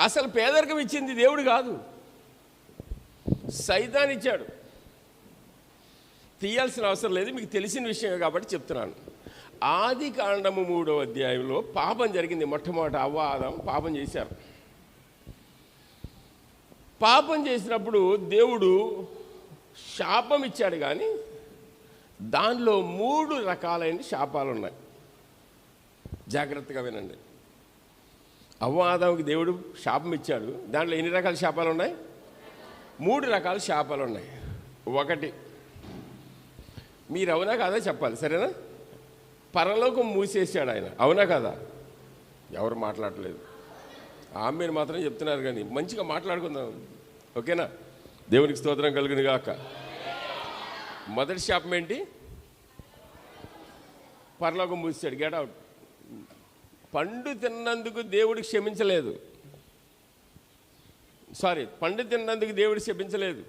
అసలు పేదరికం ఇచ్చింది దేవుడు కాదు. సైతాన్ ఇచ్చాడు. తీయాల్సిన అవసరం లేదు మీకు తెలిసిన విషయమే కాబట్టి చెప్తున్నాను. ఆది కాండము మూడో అధ్యాయంలో పాపం జరిగింది మొట్టమొదట అవ్వాదం పాపం చేశారు. పాపం చేసినప్పుడు దేవుడు శాపం ఇచ్చాడు కానీ దానిలో మూడు రకాలైన శాపాలు ఉన్నాయి జాగ్రత్తగా వినండి. అవ్వ ఆదాముకి దేవుడు శాపం ఇచ్చాడు. దాంట్లో ఎన్ని రకాల శాపాలు ఉన్నాయి? మూడు రకాల శాపాలు ఉన్నాయి. ఒకటి మీరు అవునా కాదా చెప్పాలి సరేనా? పరలోకం మూసేసాడు ఆయన. అవునా కదా? ఎవరు మాట్లాడలేదు. ఆమెను మాత్రం చెప్తున్నారు కానీ మంచిగా మాట్లాడుకుందాం. ఓకేనా? దేవునికి స్తోత్రం కలుగును గాక. మొదటి శాపం ఏంటి? పరలోకం మూసాడు గెట్ అవుట్. పండు తిన్నందుకు దేవుడు క్షమించలేదు. సారీ పండు తిన్నందుకు దేవుడు క్షమించలేదు.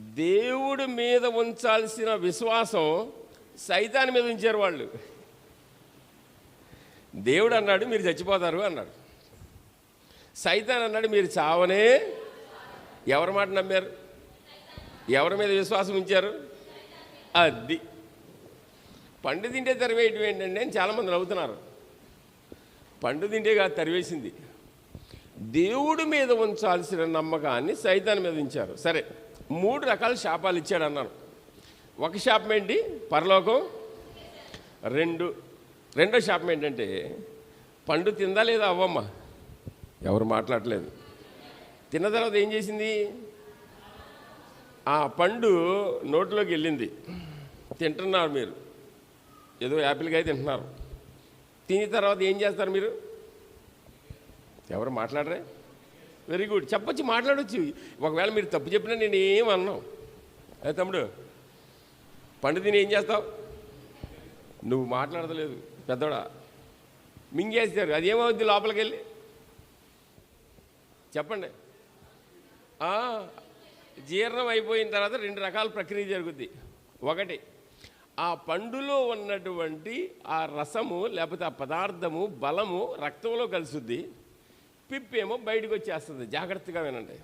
దేవుడి మీద ఉంచాల్సిన విశ్వాసం సైతాన్ మీద ఉంచారు వాళ్ళు. దేవుడు అన్నాడు మీరు చచ్చిపోతారు అన్నాడు సైతాన్ అన్నాడు మీరు చావనే ఎవరి మాట నమ్మారు? ఎవరి మీద విశ్వాసం ఉంచారు? అది పండు తింటే తరివేయటం ఏంటండి అని చాలామంది నవ్వుతున్నారు. పండు తింటే కాదు తరివేసింది. దేవుడి మీద ఉంచాల్సిన నమ్మకాన్ని సైతాన్ మీద ఉంచారు. సరే మూడు రకాల శాపాలు ఇచ్చాడు అన్నాను ఒక శాపం ఏంటి? పరలోకం. రెండు రెండో శాపం ఏంటంటే పండు తిందా లేదా అవ్వమ్మ? ఎవరు మాట్లాడలేదు. తిన్న తర్వాత ఏం చేసింది? ఆ పండు నోట్లోకి వెళ్ళింది. తింటున్నారు మీరు. ఏదో యాపిల్కాయ తింటున్నారు. తిని తర్వాత ఏం చేస్తారు మీరు? ఎవరు మాట్లాడరే? Very good. చెప్పొచ్చు మాట్లాడొచ్చు. ఒకవేళ మీరు తప్పు చెప్పినా నేను ఏం అన్నాం. అదే తమ్ముడు పండు తిని ఏం చేస్తావు? నువ్వు మాట్లాడతలేదు పెద్దోడా. మింగేస్తారు అది ఏమవుద్ది లోపలికి వెళ్ళి చెప్పండి జీర్ణం అయిపోయిన తర్వాత రెండు రకాల ప్రక్రియ జరుగుద్ది. ఒకటి ఆ పండులో ఉన్నటువంటి ఆ రసము లేకపోతే ఆ పదార్థము బలము రక్తంలో కలుసుద్ది. పిప్పేమో బయటకు వచ్చేస్తుంది. జాగ్రత్తగా వినండి.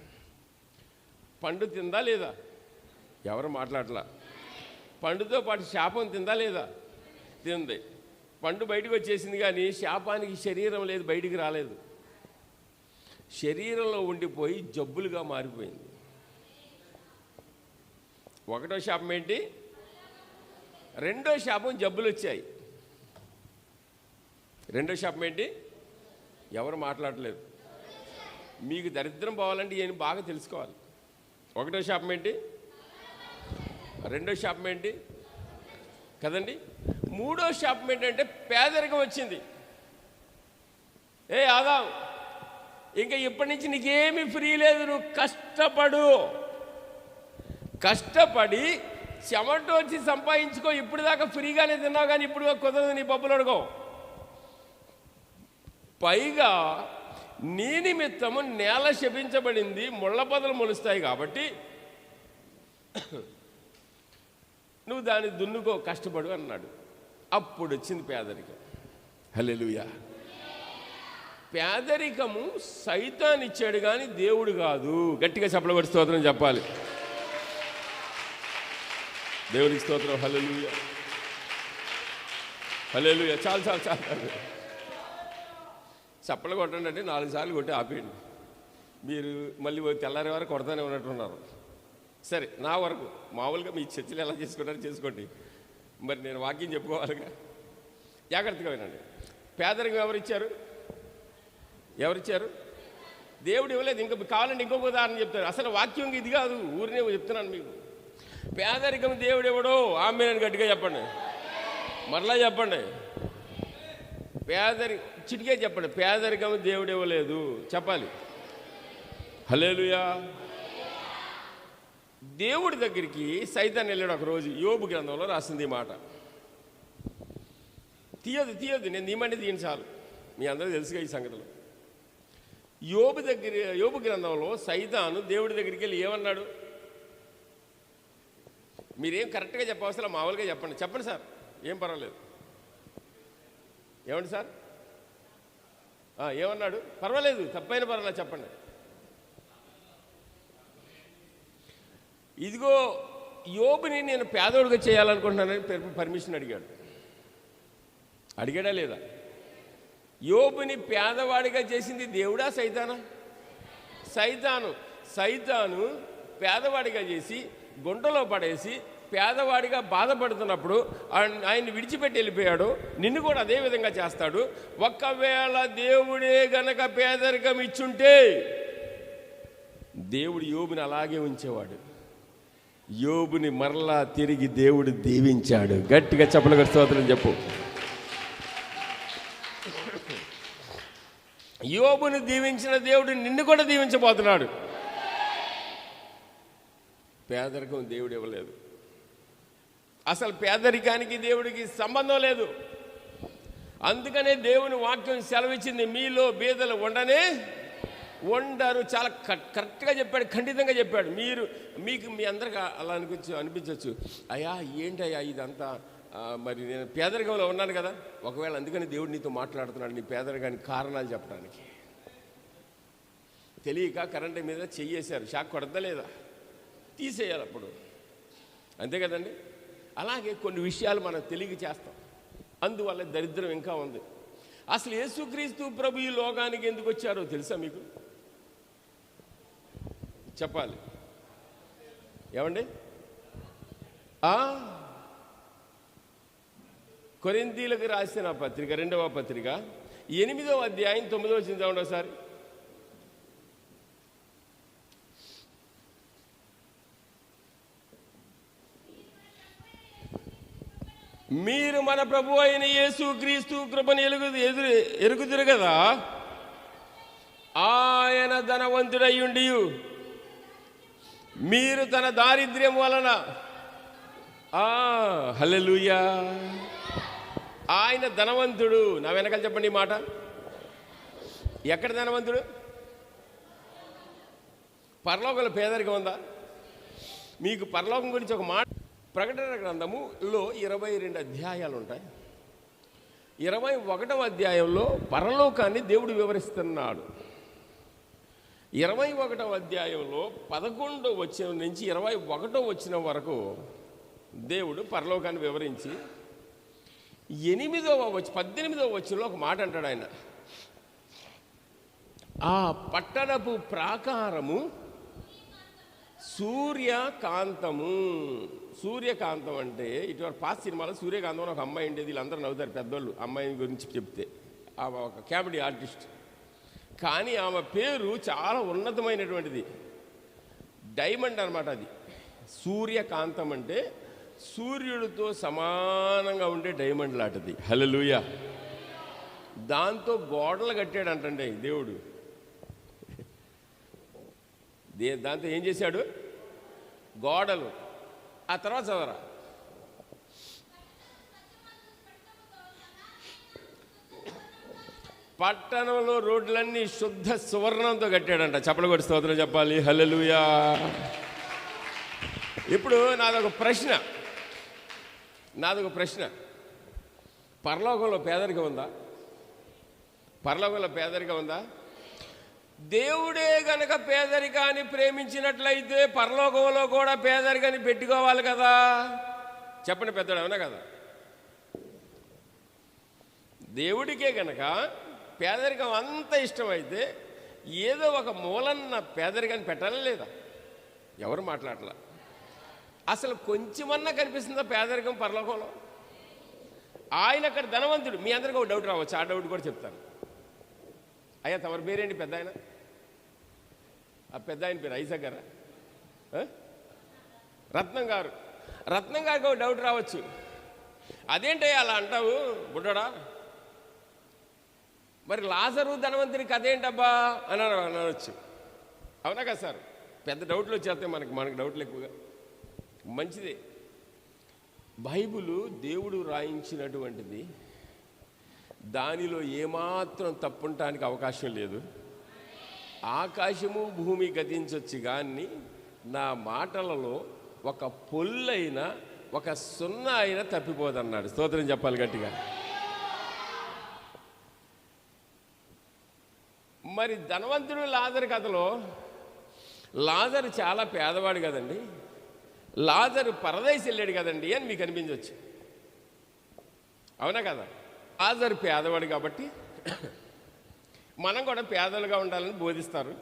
పండు తిందా లేదా? ఎవరు మాట్లాడలా? పండుతో పాటు శాపం తిందా లేదా? తింది. పండు బయటకు వచ్చేసింది కానీ శాపానికి శరీరం లేదు బయటికి రాలేదు. శరీరంలో ఉండిపోయి జబ్బులుగా మారిపోయింది. ఒకటో శాపం ఏంటి? రెండో శాపం జబ్బులు వచ్చాయి. రెండో శాపం ఏంటి? ఎవరు మాట్లాడలేదు. మీకు దరిద్రం పోవాలంటే ఏం బాగా తెలుసుకోవాలి. ఒకటో శాపం ఏంటి? రెండో శాపం ఏంటి? కదండి? మూడో శాపం ఏంటంటే పేదరికం వచ్చింది. ఏ ఆదాం ఇంకా ఇప్పటి నుంచి నీకేమీ ఫ్రీ లేదు నువ్వు కష్టపడు. కష్టపడి చెమట వచ్చి సంపాదించుకో ఇప్పుడు దాకా ఫ్రీగానే తిన్నావు కానీ ఇప్పుడు కుదరదు నీ పప్పులు అడుగో. పైగా నీ నిమిత్తము నేల శపించబడింది ముళ్ళపదలు మొలుస్తాయి కాబట్టి నువ్వు దాన్ని దున్నుకో కష్టపడు అన్నాడు. అప్పుడు వచ్చింది పేదరికం. హలెలుయా పేదరికము సైతాన్ ఇచ్చాడు కానీ దేవుడు కాదు. గట్టిగా చెప్పలబడి స్తోత్రం చెప్పాలి. దేవునికి స్తోత్రం. హల్లెలూయా. హల్లెలూయా. చాలు చాలు చాలు. చప్పలు కొట్టండి అంటే నాలుగు సార్లు కొట్టి ఆపేయండి. మీరు మళ్ళీ తెల్లారి వరకు కొడతానే ఉన్నట్టున్నారు. సరే నా వరకు. మామూలుగా మీ చర్చలు ఎలా చేసుకుంటారో చేసుకోండి. మరి నేను వాక్యం చెప్పుకోవాలిగా. జాగ్రత్తగా వినండి. పేదరికం ఎవరిచ్చారు ఎవరిచ్చారు దేవుడు ఇవ్వలేదు. ఇంకా కావాలంటే ఇంకొక ఉదాహరణ చెప్తారు. అసలు వాక్యం ఇది కాదు. ఊరినే చెప్తున్నాను మీకు. పేదరికం దేవుడు ఎవడో ఆమె గట్టిగా చెప్పండి. మరలా చెప్పండి. పేదరి చిటికే చెప్పండి. పేదరికం దేవుడు ఇవ్వలేదు. చెప్పాలి. హలేలుయా దేవుడి దగ్గరికి సైతాన్ వెళ్ళాడు ఒక రోజు. యోబు గ్రంథంలో రాసింది ఈ మాట. తీయదు తీయదు. నేను తీయమంటే తీయను చాలు. మీ అందరూ తెలుసుగా ఈ సంగతులు. యోబు దగ్గర యోబు గ్రంథంలో సైతాను దేవుడి దగ్గరికి వెళ్ళి ఏమన్నాడు? మీరేం కరెక్ట్గా చెప్పవసరం మామూలుగా చెప్పండి. చెప్పండి సార్. ఏం పర్వాలేదు. ఏమండి సార్? ఏమన్నాడు? పర్వాలేదు తప్పైన పర్వాలేదు చెప్పండి. ఇదిగో యోబుని నేను పేదోడిగా చేయాలనుకుంటున్నానని పర్మిషన్ అడిగాడు. అడిగాడా లేదా? యోబుని పేదవాడిగా చేసింది దేవుడా సైతానా? సైతాను. సైతాను పేదవాడిగా చేసి గుంటలో పడేసి పేదవాడిగా బాధపడుతున్నప్పుడు ఆయన- ఆయన్ని విడిచిపెట్టి వెళ్ళిపోయాడు. నిన్ను కూడా అదే విధంగా చేస్తాడు. ఒక్కవేళ దేవుడే గనక పేదరికం ఇచ్చుంటే దేవుడు యోబుని అలాగే ఉంచేవాడు. యోబుని మరలా తిరిగి దేవుడు దీవించాడు. గట్టిగా చెప్పలు స్తోత్రం చెప్పు. యోబుని దీవించిన దేవుడు నిన్ను కూడా దీవించబోతున్నాడు. పేదరికం దేవుడు ఇవ్వలేదు. అసలు పేదరికానికి దేవుడికి సంబంధం లేదు. అందుకనే దేవుని వాక్యం సెలవిచ్చింది మీలో బీదలు ఉండనే ఉండరు. చాలా కరెక్ట్గా చెప్పాడు ఖండితంగా చెప్పాడు. మీరు మీకు మీ అందరికి అలా అనిపించు అనిపించవచ్చు అయ్యా ఏంటయ్యా ఇదంతా? మరి నేను పేదరికంలో ఉన్నాను కదా. ఒకవేళ అందుకని దేవుడు నీతో మాట్లాడుతున్నాడు నీ పేదరికానికి కారణాలు చెప్పడానికి. తెలియక కరెంటు మీద చెయ్యేశారు. షాక్ కొడతలేదా లేదా? తీసేయాలి అప్పుడు. అంతే కదండి? అలాగే కొన్ని విషయాలు మనం తెలియ చేస్తాం. అందువల్ల దరిద్రం ఇంకా ఉంది. అసలు యేసుక్రీస్తు ప్రభు ఈ లోకానికి ఎందుకు వచ్చారో తెలుసా మీకు? చెప్పాలి. ఏమండి? కొరిందీలకు రాసిన పత్రిక రెండవ పత్రిక ఎనిమిదవ అధ్యాయం తొమ్మిదవ వచ్చింది ఒకసారి. మీరు మన ప్రభు అయిన యేసు క్రీస్తు కృపను ఎలుగు ఎదురు ఎరుగుదురు కదా? ఆయన ధనవంతుడయ్యుండి మీరు తన దారిద్ర్యం వలన. హల్లెలూయా. ఆయన ధనవంతుడు. నా వెనకాల చెప్పండి మాట. ఎక్కడ ధనవంతుడు? పరలోకంలో పేదరికం ఉందా? మీకు పరలోకం గురించి ఒక మాట ప్రకటన గ్రంథములో ఇరవై రెండు అధ్యాయాలు ఉంటాయి ఇరవై ఒకటవ అధ్యాయంలో పరలోకాన్ని దేవుడు వివరిస్తున్నాడు. ఇరవై ఒకటవ అధ్యాయంలో పదకొండో వచ్చిన నుంచి ఇరవై ఒకటో వచ్చిన వరకు దేవుడు పరలోకాన్ని వివరించి ఎనిమిదవ వచ్చి పద్దెనిమిదవ వచ్చినలో ఒక మాట అంటాడు ఆయన. ఆ పట్టణపు ప్రాకారము సూర్యకాంతము. సూర్యకాంతం అంటే ఇటువంటి పాస్ సినిమాలో సూర్యకాంతం అని ఒక అమ్మాయి ఉండేది. వీళ్ళందరూ నవ్వుతారు. పెద్దోళ్ళు అమ్మాయి గురించి చెప్తే. ఆమె ఒక కామెడీ ఆర్టిస్ట్. కానీ ఆమె పేరు చాలా ఉన్నతమైనటువంటిది. డైమండ్ అనమాట అది. సూర్యకాంతం అంటే సూర్యుడితో సమానంగా ఉండే డైమండ్ లాంటిది. హలలుయ దాంతో గోడలు కట్టాడంటండి దేవుడు. దే దాంతో ఏం చేశాడు? గోడలు. ఆ తర్వాత చదవరా? పట్టణంలో రోడ్లన్నీ శుద్ధ సువర్ణంతో కట్టాడంట. చెప్పలు కొట్టి స్తోత్రం చెప్పాలి. హలలుయా ఇప్పుడు నాదొక ప్రశ్న. నాదొక ప్రశ్న. పరలోకంలో పేదరికం ఉందా? పరలోకంలో పేదరికం ఉందా? దేవుడే గనక పేదరికాన్ని ప్రేమించినట్లయితే పరలోకంలో కూడా పేదరికాన్ని పెట్టుకోవాలి కదా. చెప్పండి పెద్దడు అవునా కదా? దేవుడికే గనక పేదరికం అంత ఇష్టమైతే ఏదో ఒక మూలన్న పేదరికాన్ని పెట్టాలి లేదా? ఎవరు మాట్లాడలా? అసలు కొంచెమన్నా కనిపిస్తుందా పేదరికం పరలోకంలో? ఆయన అక్కడ ధనవంతుడు. మీ అందరికీ ఒక డౌట్ రావచ్చు ఆ డౌట్ కూడా చెప్తాను. అయ్యా తమరి పేరేంటి పెద్ద ఆయన ఆ పెద్ద ఆయన పేరు ఐజక్ గారా? రత్నం గారు. రత్నం గారికి ఒక డౌట్ రావచ్చు. అదేంటి అలా అంటావు? బుడ్డడా? మరి లాజరు ధనవంతుని కథ ఏంటబ్బా? అని అనవచ్చు. అవునా కదా సార్? పెద్ద డౌట్లు వచ్చేస్తాయి మనకి మనకి డౌట్లు ఎక్కువగా. మంచిదే. బైబిలు దేవుడు రాయించినటువంటిది దానిలో ఏమాత్రం తప్పుంటానికి అవకాశం లేదు. ఆకాశము భూమి గతించొచ్చు కానీ నా మాటలలో ఒక పొల్లైన ఒక సున్నా అయినా తప్పిపోదన్నాడు. స్తోత్రం చెప్పాలి గట్టిగా. మరి ధనవంతుడు లాదర్ కథలో లాజర్ చాలా పేదవాడు కదండి. లాజరు పరదేశ్ వెళ్ళాడు కదండి అని మీకు అనిపించవచ్చు అవునా కదా? లాజరు పేదవాడు కాబట్టి మనం కూడా పేదలుగా ఉండాలని బోధిస్తారు.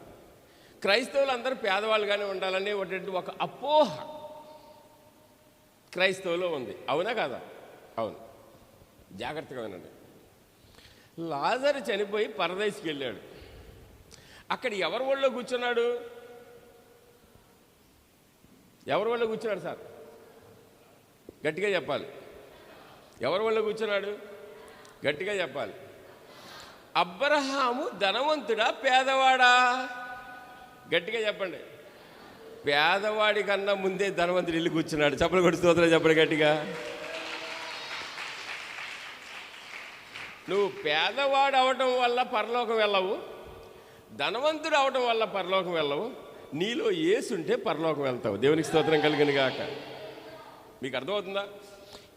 క్రైస్తవులు అందరూ పేదవాళ్ళుగానే ఉండాలని ఒకటి ఒక అపోహ క్రైస్తవులో ఉంది. అవునా కదా? అవును. జాగ్రత్తగా వినండి. లాజర్ చనిపోయి పరదేశ్కి వెళ్ళాడు. అక్కడ ఎవరి ఒళ్ళో కూర్చున్నాడు? ఎవరి ఒళ్ళో కూర్చున్నాడు సార్? గట్టిగా చెప్పాలి. ఎవరి ఒళ్ళో కూర్చున్నాడు? గట్టిగా చెప్పాలి. అబ్రహాము ధనవంతుడా పేదవాడా? గట్టిగా చెప్పండి. పేదవాడి కన్నా ముందే ధనవంతుడు ఇల్లు కూర్చున్నాడు. చెప్పలు కొట్టి చెప్పండి గట్టిగా. నువ్వు పేదవాడు అవటం వల్ల పరలోకం వెళ్ళవు. ధనవంతుడు అవటం వల్ల పరలోకం వెళ్ళవు. నీలో ఏసుంటే పరలోకం వెళ్తావు. దేవునికి స్తోత్రం కలిగిన గాక మీకు అర్థమవుతుందా?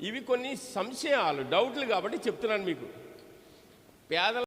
ఇవి కొన్ని సంశయాలు డౌట్లు కాబట్టి చెప్తున్నాను మీకు. పేదల